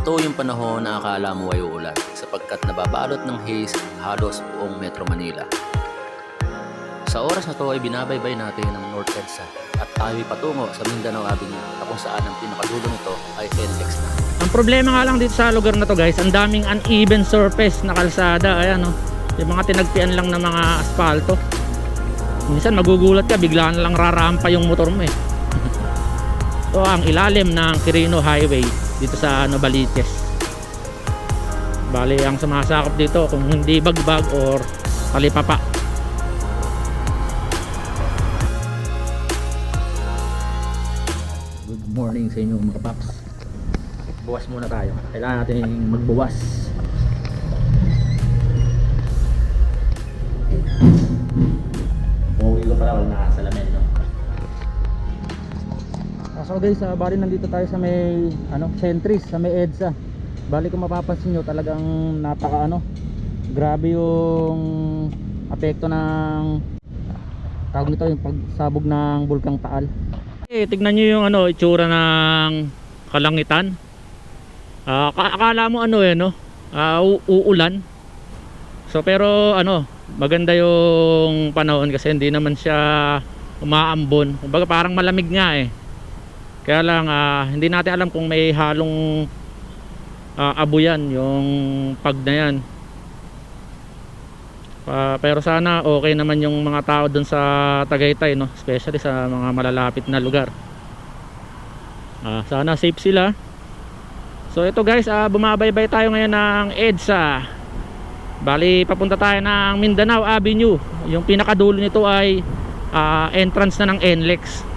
Ito yung panahon na akala mo ay uulan sapagkat nababalot ng haze halos buong Metro Manila. Sa oras na to ay binabaybay natin ang North EDSA at tayo ay patungo sa Mindanao Avenue na kung saan ang pinakadulo nito ay NLEX na. Ang problema nga lang dito sa lugar na to guys, ang daming uneven surface na kalsada, ayan oh. Yung mga tinagpian lang ng mga asfalto. Minsan magugulat ka, bigla na lang rarampa yung motor mo eh. Ito ang ilalim ng Quirino Highway dito sa Novaliches. Bali, ang sumasakop dito kung hindi bagbag or palipapa. Good morning sa inyo mga paps. Buwas muna tayo. Kailangan natin magbuwas. Pauwi ko pala wala nakasalamin no. So guys, uh, bali nandito tayo sa may ano, Centris, sa may EDSA. Bali kung mapapansin nyo, talagang napaka ano, grabe yung apekto ng tawag nito yung pagsabog ng bulkang Taal. Eh, tignan nyo yung ano, itsura ng kalangitan. Aka- akala mo ano eh no? Ah, u- uulan. So pero ano, maganda yung panahon kasi hindi naman siya umaambon. Kumbaga parang malamig nga eh. Kaya lang ah, hindi natin alam kung may halong ah, abuyan yung pag na yan. Ah, pero sana okay naman yung mga tao dun sa Tagaytay no, especially sa mga malalapit na lugar. Ah, sana safe sila. So ito guys, ah, bumabaybay tayo ngayon ng EDSA. Bali, papunta tayo ng Mindanao Avenue. Yung pinakadulo nito ay ah, entrance na ng NLEX.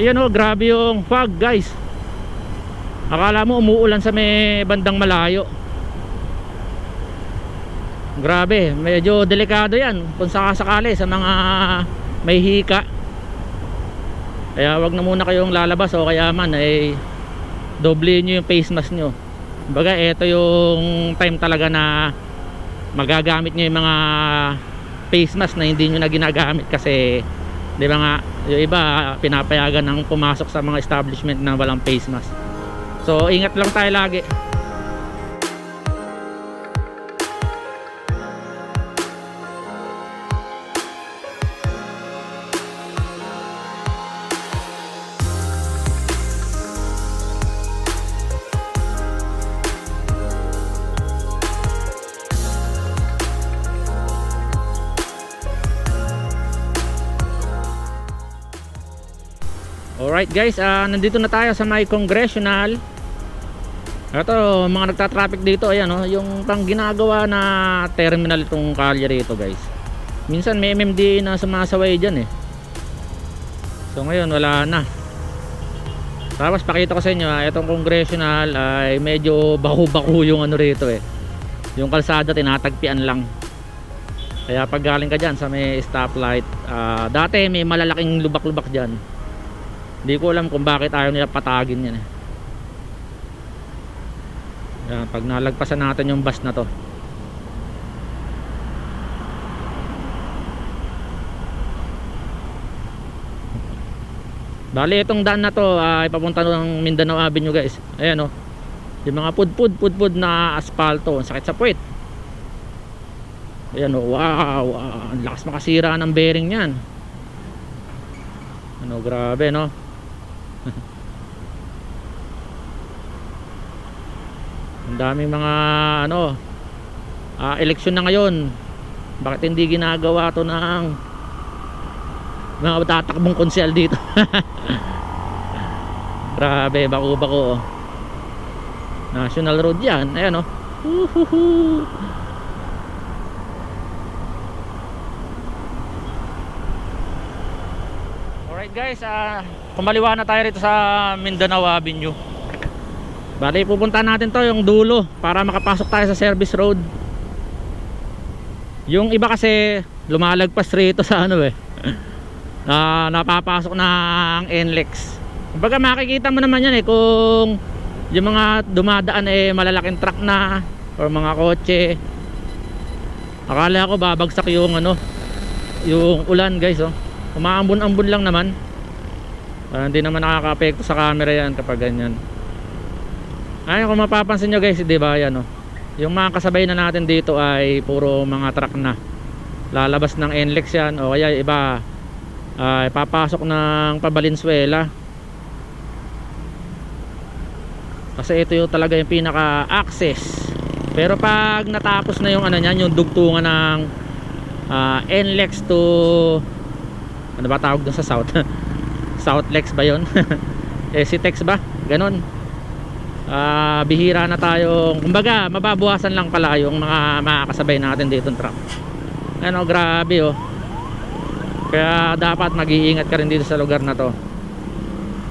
Ayan oh, grabe yung fog guys. Akala mo umuulan sa may bandang malayo. Grabe, medyo delikado yan kung sakasakali sa mga may hika. Kaya wag na muna kayong lalabas o kaya man ay doble nyo yung face mask nyo baga ito yung time talaga na magagamit nyo yung mga face mask na hindi nyo na ginagamit kasi di ba nga yung iba pinapayagan ng pumasok sa mga establishment na walang face mask. So ingat lang tayo lagi Alright guys, ah, nandito na tayo sa may congressional. Ito, mga nagta-traffic dito, ayan oh, yung pang ginagawa na terminal itong kalye rito guys. Minsan may MMDA na sumasaway dyan eh. So ngayon wala na. Tapos pakita ko sa inyo, ah, itong congressional ay medyo baku-baku yung ano rito eh. Yung kalsada tinatagpian lang. Kaya pag galing ka dyan sa may stoplight, ah, dati may malalaking lubak-lubak dyan. Hindi ko alam kung bakit ayaw nila patagin yan eh. Yan, pag nalagpasan natin yung bus na to. Bali itong daan na to ay papunta ng Mindanao Avenue guys. Ayan oh. Yung mga pudpud pudpud na aspalto, ang sakit sa puwit. Ayan oh, wow, wow. Ang lakas makasira ng bearing niyan. Ano, grabe no. Ang daming mga ano ah, eleksyon na ngayon. Bakit hindi ginagawa to ng mga tatakbong konsel dito? Grabe, bako-bako. oh. National Road yan. Ayan oh. Uhuhu. Alright guys, ah, kumaliwa na tayo rito sa Mindanao Avenue. Bali, pupunta natin to yung dulo para makapasok tayo sa service road. Yung iba kasi lumalagpas rito sa ano eh. Na napapasok ng NLEX. Kumbaga makikita mo naman yan eh kung yung mga dumadaan eh malalaking truck na or mga kotse. Akala ko babagsak yung ano, yung ulan guys oh. Umaambon-ambon lang naman. Ah, hindi naman nakaka-apekto sa camera yan kapag ganyan. Ayun kung mapapansin nyo guys, di ba yan oh. Yung mga kasabay na natin dito ay puro mga truck na. Lalabas ng NLEX yan o kaya iba ay papasok ng Pabalinsuela. Kasi ito yung talaga yung pinaka access. Pero pag natapos na yung ano niyan, yung dugtungan ng ah, NLEX to ano ba tawag doon sa south? Southlex ba 'yon? eh si Tex ba? Ganon ah bihira na tayong kumbaga mababawasan lang pala yung mga makakasabay natin dito ng truck. Ano grabe oh. Kaya dapat mag-iingat ka rin dito sa lugar na to.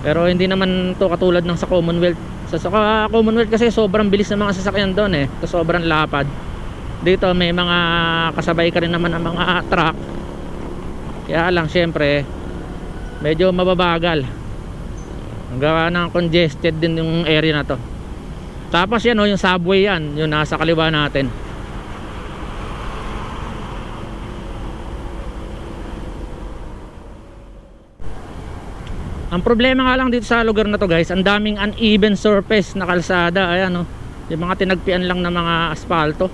Pero hindi naman to katulad ng sa Commonwealth. Sa, sa Commonwealth kasi sobrang bilis ng mga sasakyan doon eh. So, sobrang lapad. Dito may mga kasabay ka rin naman ng mga truck. Kaya lang syempre medyo mababagal. Ang gawa ng congested din yung area na to tapos yan o yung subway yan yung nasa kaliwa natin. Ang problema nga lang dito sa lugar na to guys ang daming uneven surface na kalsada. Ayan o yung mga tinagpian lang ng mga asfalto.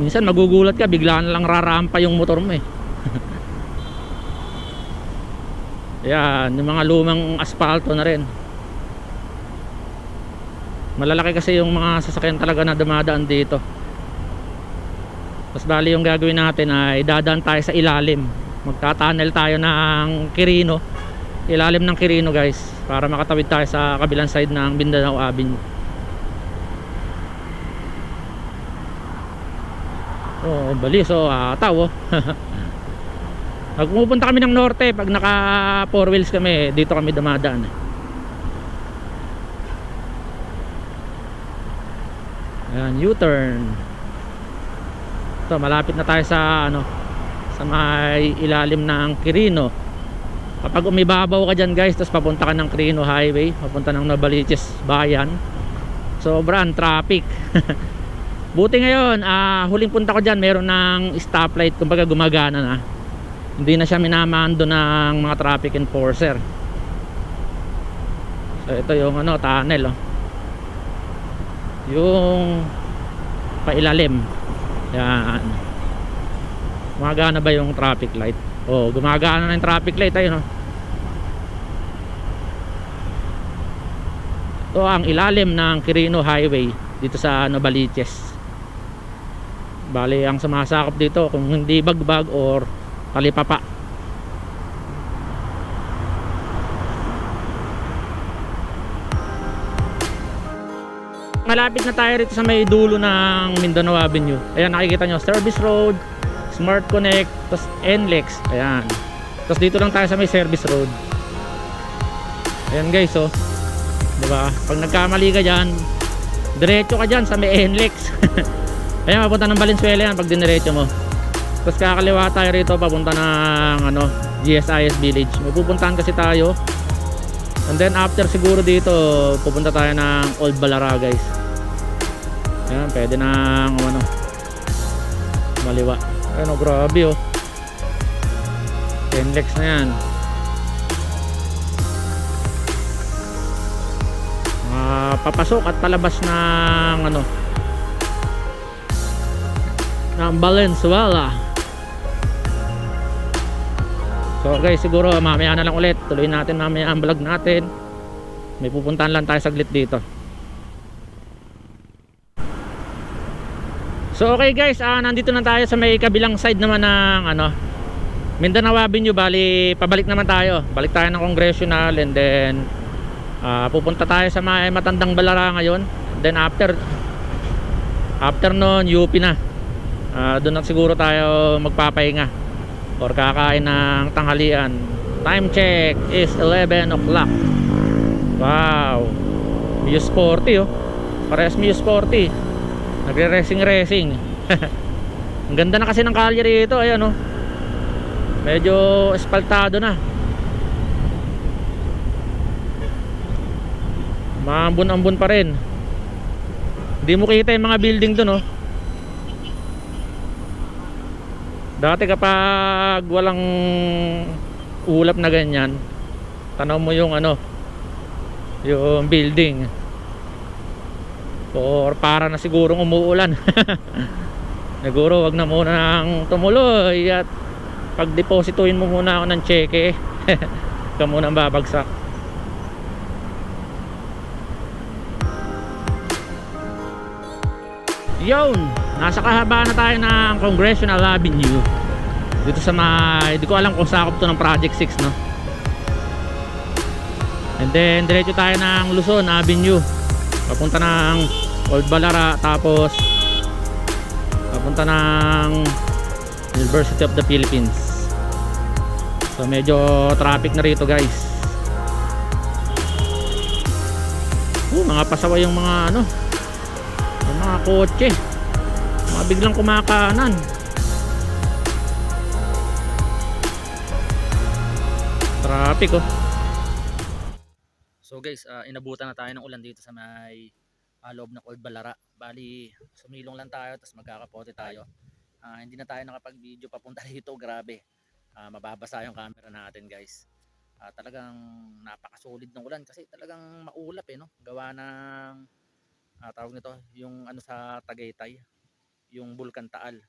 Minsan magugulat ka bigla na lang rarampa yung motor mo eh. Yan, yung mga lumang asfalto na rin. Malalaki kasi yung mga sasakyan talaga na dumadaan dito. Tapos bali yung gagawin natin ay dadaan tayo sa ilalim. Magta-tunnel tayo ng Quirino. Ilalim ng Quirino guys. Para makatawid tayo sa kabilang side ng Mindanao Avenue. Oh, bali. So, ataw oh. Pag pumupunta kami ng norte, pag naka four wheels kami, dito kami dumadaan. Ayan, U-turn. Ito, malapit na tayo sa ano, sa may ilalim ng Quirino. Kapag umibabaw ka dyan guys, tapos papunta ka ng Quirino Highway, papunta ng Novaliches Bayan, sobrang traffic. Buti ngayon, ah, huling punta ko dyan, meron ng stoplight, kumbaga gumagana na hindi na siya minamando ng mga traffic enforcer so ito yung ano tunnel oh. Yung pailalim. Yan. Gumagana ba yung traffic light? Oh gumagana na yung traffic light. Ayun oh. Ito ang ilalim ng Quirino Highway dito sa Novaliches bali ang sumasakop dito kung hindi bagbag or talipapa malapit na tayo rito sa may dulo ng Mindanao Avenue. Ayan nakikita nyo service road smart connect tapos NLEX. Ayan. Tapos dito lang tayo sa may service road. Ayan guys oh. Diba? Pag nagkamali ka dyan diretso ka dyan sa may NLEX. Ayan mapunta ng Valenzuela yan pag diniretso mo. Tapos kakaliwa tayo rito papunta ng ano, GSIS Village. May pupuntahan kasi tayo. And then after siguro dito, pupunta tayo ng Old Balara guys. Ayan, pwede nang ano, maliwa. Ayan, oh, grabe oh. Tenlex na yan. Mga papasok at palabas ng ano, ng Valenzuela. So guys, siguro mamaya na lang ulit. Tuloy natin mamaya ang vlog natin. May pupuntahan lang tayo saglit dito. So okay guys, ah, nandito na tayo sa may kabilang side naman ng ano, Mindanao Avenue. Bali, pabalik naman tayo. Balik tayo ng Congressional and then ah, pupunta tayo sa may Matandang Balara ngayon. Then after after noon, UP na. Ah, doon na siguro tayo magpapahinga or kakain ng tanghalian. Time check is 11 o'clock. Wow. Mio Sporty oh. Parehas Mio Sporty nagre racing racing. Ang ganda na kasi ng kalye rito ayan oh. Medyo espaltado na. Maambon-ambon pa rin. Hindi mo kita yung mga building dun oh dati kapag walang ulap na ganyan tanaw mo yung ano yung building. Or para na sigurong umuulan. Siguro wag na muna nang tumuloy at pagdeposituhin mo muna ako ng cheque. Ka muna babagsak. Yun nasa kahabaan na tayo ng Congressional Avenue. Dito sa may hindi ko alam kung sakop to ng Project 6 no? And then diretso tayo ng Luzon Avenue. Papunta ng Old Balara tapos papunta ng University of the Philippines. So medyo traffic na rito guys. Uh, mga pasaway yung mga ano yung mga kotse mga biglang kumakanan traffic oh So guys, ah, inabutan na tayo ng ulan dito sa may ah, loob ng Old Balara. Bali, sumilong lang tayo tapos magkakapote tayo. Ah, hindi na tayo nakapag-video papunta dito, grabe. Ah, mababasa yung camera natin guys. Ah, talagang napakasolid ng ulan kasi talagang maulap eh no. Gawa ng ah, tawag nito, yung ano sa Tagaytay, yung Bulkan Taal.